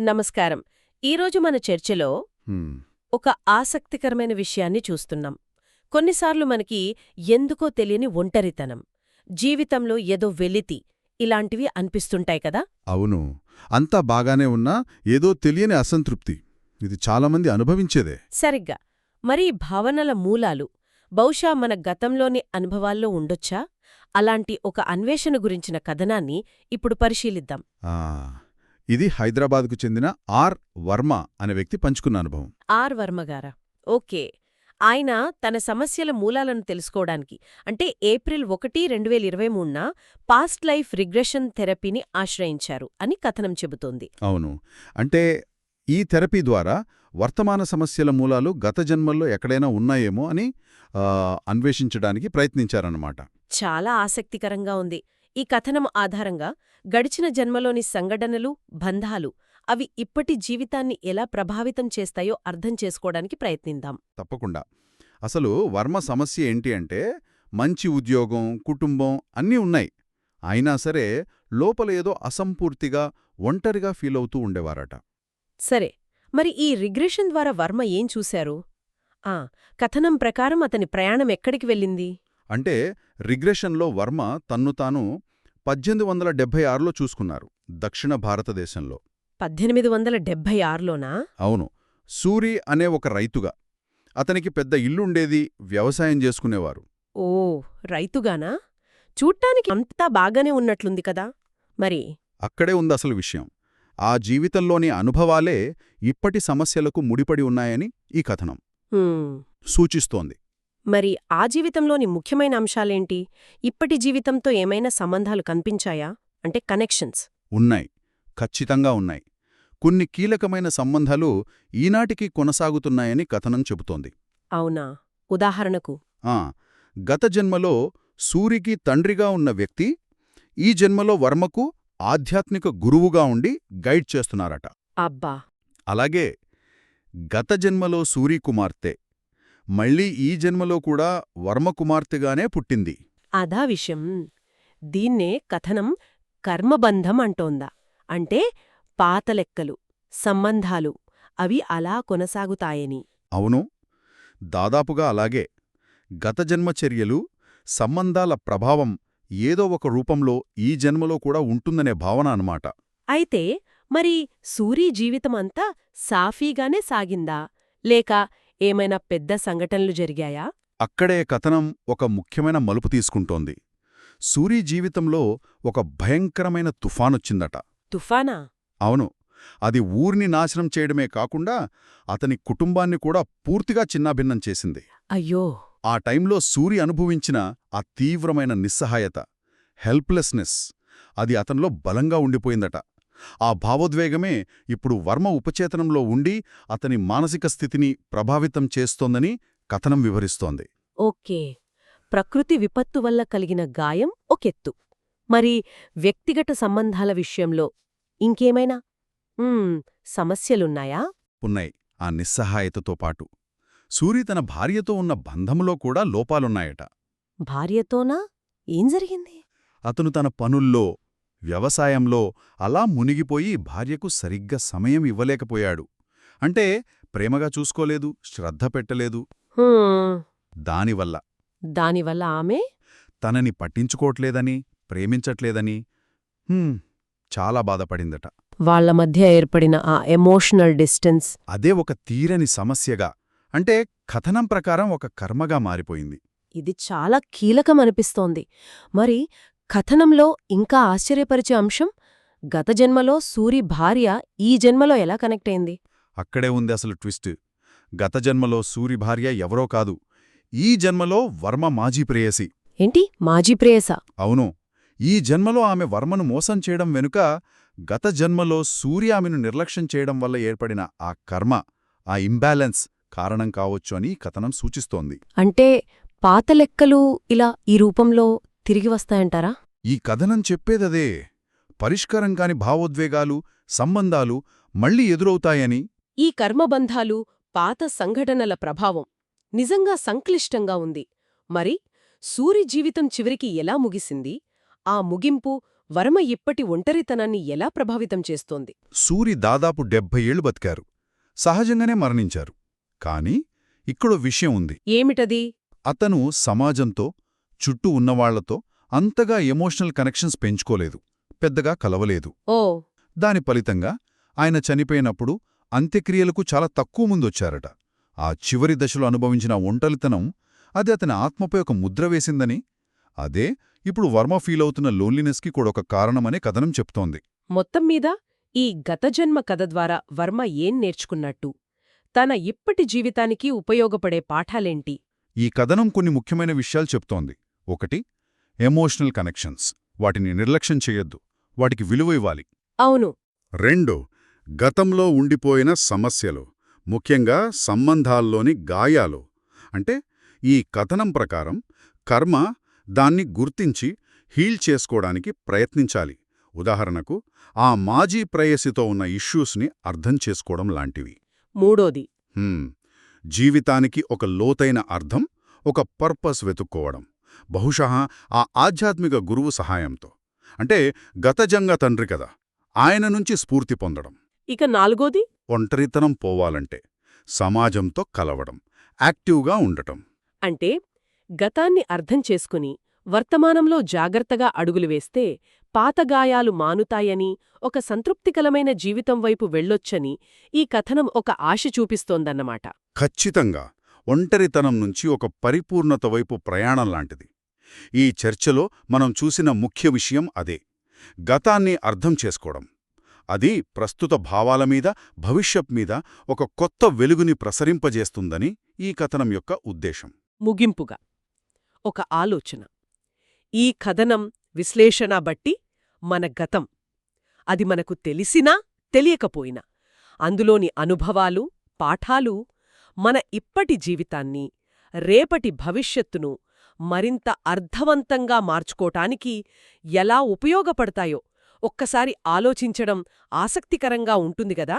నమస్కారం. ఈరోజు మన చర్చలో ఒక ఆసక్తికరమైన విషయాన్ని చూస్తున్నాం. కొన్నిసార్లు మనకి ఎందుకో తెలియని ఒంటరితనం జీవితంలో ఏదో వెలితి ఇలాంటివి అనిపిస్తుంటాయి కదా? అవును. అంతా బాగానే ఉన్నా ఏదో తెలియని అసంతృప్తి. ఇది చాలామంది అనుభవించేదే. సరిగ్గా. మరి భావనల మూలాలు బహుశా మన గతంలోని అనుభవాల్లో ఉండొచ్చా? అలాంటి ఒక అన్వేషణ గురించిన కథనాన్ని ఇప్పుడు పరిశీలిద్దాం. ఇది హైదరాబాద్కు చెందిన ఆర్ వర్మ అనే వ్యక్తి పంచుకున్న అనుభవం. ఆర్ వర్మగారా ఓకే. ఆయన తన సమస్యల మూలాలను తెలుసుకోవడానికి అంటే ఏప్రిల్ ఒకటి రెండు వేల ఇరవై మూడున పాస్ట్ లైఫ్ రిగ్రెషన్ థెరపీని ఆశ్రయించారు అని కథనం చెబుతోంది. అవును. అంటే ఈ థెరపీ ద్వారా వర్తమాన సమస్యల మూలాలు గత జన్మల్లో ఎక్కడైనా ఉన్నాయేమో అని అన్వేషించడానికి ప్రయత్నించారన్నమాట. చాలా ఆసక్తికరంగా ఉంది. ఈ కథనం ఆధారంగా గడిచిన జన్మలోని సంఘటనలు బంధాలు అవి ఇప్పటి జీవితాన్ని ఎలా ప్రభావితం చేస్తాయో అర్థం చేసుకోవడానికి ప్రయత్నిద్దాం. తప్పకుండా. అసలు వర్మ సమస్య ఏంటి అంటే మంచి ఉద్యోగం కుటుంబం అన్నీ ఉన్నాయి. అయినా సరే లోపల ఏదో అసంపూర్తిగా ఒంటరిగా ఫీలవుతూ ఉండేవారట. సరే మరి ఈ రిగ్రెషన్ ద్వారా వర్మ ఏం చూశారు? ఆ కథనం ప్రకారం అతని ప్రయాణం ఎక్కడికి వెళ్ళింది? అంటే రిగ్రెషన్లో వర్మ తన్ను తాను పద్దెనిమిది వందల డెబ్భై ఆరులో చూసుకున్నారు దక్షిణ భారతదేశంలో. పద్దెనిమిది వందల డెబ్భై ఆరులోనా? అవును. సూరి అనే ఒక రైతుగా. అతనికి పెద్ద ఇల్లుండేది వ్యవసాయం చేసుకునేవారు. ఓ రైతుగానా? చూడ్డానికి అంతా బాగానే ఉన్నట్లుంది కదా. మరి? అక్కడే ఉంది అసలు విషయం. ఆ జీవితంలోని అనుభవాలే ఇప్పటి సమస్యలకు ముడిపడి ఉన్నాయని ఈ కథనం. సూచిస్తోంది. మరి ఆ జీవితంలోని ముఖ్యమైన అంశాలేంటి? ఇప్పటి జీవితంతో ఏమైనా సంబంధాలు కనిపించాయా? అంటే కనెక్షన్స్. ఉన్నాయి. ఖచ్చితంగా ఉన్నాయి. కొన్ని కీలకమైన సంబంధాలు ఈనాటికి కొనసాగుతున్నాయని కథనం చెబుతోంది. అవునా? ఉదాహరణకు? ఆ! గత జన్మలో సూరికి తండ్రిగా ఉన్న వ్యక్తి ఈ జన్మలో వర్మకు ఆధ్యాత్మిక గురువుగా ఉండి గైడ్ చేస్తున్నారట. అబ్బా! అలాగే గత జన్మలో సూరి కుమార్తె మళ్ళీ ఈ జన్మలో కూడా వర్మ కుమార్తెగానే పుట్టింది. అదా విషయం. దీన్నే కథనం కర్మబంధం అంటోందా. అంటే పాతలెక్కలు సంబంధాలు అవి అలా కొనసాగుతాయని. అవును. దాదాపుగా అలాగే. గత జన్మ చర్యలు సంబంధాల ప్రభావం ఏదో ఒక రూపంలో ఈ జన్మలో కూడా ఉంటుందనే భావన అన్నమాట. అయితే మరి సూరి జీవితమంతా సాఫీగానే సాగిందా? లేక ఏమైనా పెద్ద సంఘటనలు జరిగాయా? అక్కడే కథనం ఒక ముఖ్యమైన మలుపు తీసుకుంటోంది. సూరి జీవితంలో ఒక భయంకరమైన తుఫానొచ్చిందట. తుఫానా? అవును. అది ఊరిని నాశనం చేయడమే కాకుండా అతని కుటుంబాన్ని కూడా పూర్తిగా చిన్నాభిన్నం చేసింది. అయ్యో! ఆ టైంలో సూరి అనుభవించిన ఆ తీవ్రమైన నిస్సహాయత హెల్ప్లెస్నెస్ అది అతనిలో బలంగా ఉండిపోయిందట. ఆ భావోద్వేగమే ఇప్పుడు వర్మ ఉపచేతనంలో ఉండి అతని మానసిక స్థితిని ప్రభావితం చేస్తోందని కథనం వివరిస్తోంది. ఓకే. ప్రకృతి విపత్తు వల్ల కలిగిన గాయం ఒకెత్తు. మరి వ్యక్తిగత సంబంధాల విషయంలో ఇంకేమైనా? సమస్యలున్నాయా? ఉన్నాయి. ఆ నిస్సహాయతతో పాటు. సూరి తన భార్యతో ఉన్న బంధంలో కూడా లోపాలున్నాయట. భార్యతోనా? ఏం జరిగింది? అతను తన పనుల్లో వ్యవసాయంలో అలా మునిగిపోయి భార్యకు సరిగ్గా సమయం ఇవ్వలేకపోయాడు. అంటే ప్రేమగా చూసుకోలేదు శ్రద్ధ పెట్టలేదు. దానివల్ల. దానివల్ల ఆమె? తనని పట్టించుకోవట్లేదని ప్రేమించట్లేదని చాలా బాధపడిందట. వాళ్ళ మధ్య ఏర్పడిన ఆ ఎమోషనల్ డిస్టెన్స్. అదే ఒక తీరని సమస్యగా అంటే కథనం ప్రకారం ఒక కర్మగా మారిపోయింది. ఇది చాలా కీలకం అనిపిస్తోంది మరి కథనంలో ఇంకా ఆశ్చర్యపరిచే అంశం గత జన్మలో సూరి భార్య ఈ జన్మలో ఎలా కనెక్ట్ అయింది? అక్కడే ఉంది అసలు ట్విస్ట్. గత జన్మలో సూరి భార్య ఎవరో కాదు. ఈ జన్మలో వర్మ మాజీ ప్రేయసి. ఏంటి? మాజీ ప్రేయస? అవును. ఈ జన్మలో ఆమె వర్మను మోసం చేయడం వెనుక గత జన్మలో సూర్య ఆమెను నిర్లక్ష్యం చేయడం వల్ల ఏర్పడిన ఆ కర్మ ఆ ఇంబ్యాలెన్స్ కారణం కావచ్చు అని కథనం సూచిస్తోంది. అంటే పాత లెక్కలు ఇలా ఈ రూపంలో తిరిగి వస్తాయంటారా? ఈ కథనం చెప్పేదదే పరిష్కారం కాని భావోద్వేగాలు సంబంధాలు మళ్ళీ ఎదురవుతాయని. ఈ కర్మబంధాలు పాత సంఘటనల ప్రభావం. నిజంగా సంక్లిష్టంగా ఉంది. మరి సూరి జీవితం చివరికి ఎలా ముగిసింది? ఆ ముగింపు వర్మ ఇప్పటి ఒంటరితనాన్ని ఎలా ప్రభావితం చేస్తోంది? సూరి దాదాపు డెబ్భై ఏళ్ళు బతికారు. సహజంగానే మరణించారు. కాని ఇక్కడో విషయం ఉంది. ఏమిటది? అతను సమాజంతో చుట్టూ ఉన్నవాళ్ళతో అంతగా ఎమోషనల్ కనెక్షన్స్ పెంచుకోలేదు. పెద్దగా కలవలేదు. ఓ. దాని ఫలితంగా ఆయన చనిపోయినప్పుడు అంత్యక్రియలకు చాలా తక్కువ ముందొచ్చారట ఆ చివరి దశలో అనుభవించిన ఒంటలితనం అది అతని ఆత్మపై ఒక ముద్ర వేసిందని అదే ఇప్పుడు వర్మ ఫీలవుతున్న లోన్లీనెస్కి కూడా ఒక కారణమనే కథనం చెప్తోంది. మొత్తం మీద ఈ గతజన్మ కథ ద్వారా వర్మ ఏం నేర్చుకున్నట్టు? తన ఇప్పటి జీవితానికి ఉపయోగపడే పాఠాలేంటి? ఈ కథనం కొన్ని ముఖ్యమైన విషయాలు చెప్తోంది. ఒకటి ఎమోషనల్ కనెక్షన్స్ వాటిని నిర్లక్ష్యం చేయొద్దు. వాటికి విలువ ఇవ్వాలి. అవును. రెండు గతంలో ఉండిపోయిన సమస్యలు ముఖ్యంగా సంబంధాల్లోని గాయాలు. అంటే ఈ కథనం ప్రకారం కర్మ దాన్ని గుర్తించి హీల్ చేసుకోవడానికి ప్రయత్నించాలి. ఉదాహరణకు ఆ మాజీ ప్రేయసితో ఉన్న ఇష్యూస్ని అర్థం చేసుకోవడం లాంటివి. మూడోది. జీవితానికి ఒక లోతైన అర్థం ఒక పర్పస్ వెతుక్కోవడం. బహుశః ఆ ఆధ్యాత్మిక గురువు సహాయంతో. అంటే గతజంగ తండ్రి కదా ఆయన నుంచి స్ఫూర్తి పొందడం. ఇక నాలుగోది? ఒంటరితనం పోవాలంటే సమాజంతో కలవడం యాక్టివ్గా ఉండటం. అంటే గతాన్ని అర్థం చేసుకుని వర్తమానంలో జాగ్రత్తగా అడుగులు వేస్తే పాత గాయాలు మానుతాయని ఒక సంతృప్తికరమైన జీవితం వైపు వెళ్ళొచ్చని ఈ కథనం ఒక ఆశ చూపిస్తోందన్నమాట. ఖచ్చితంగా. ఒంటరితనం నుంచి ఒక పరిపూర్ణత వైపు ప్రయాణం లాంటిది. ఈ చర్చలో మనం చూసిన ముఖ్య విషయం అదే. గతాన్ని అర్థం చేసుకోవడం. అది ప్రస్తుత భావాల మీద భవిష్యత్ మీద ఒక కొత్త వెలుగుని ప్రసరింపజేస్తుందని ఈ కథనం యొక్క ఉద్దేశం. ముగింపుగా ఒక ఆలోచన. ఈ కథనం విశ్లేషణ బట్టి మన గతం. అది మనకు తెలిసినా తెలియకపోయినా అందులోని అనుభవాలు పాఠాలు మన ఇప్పటి జీవితాన్ని రేపటి భవిష్యత్తును మరింత అర్థవంతంగా మార్చుకోటానికి ఎలా ఉపయోగపడతాయో ఒక్కసారి ఆలోచించడం ఆసక్తికరంగా ఉంటుంది గదా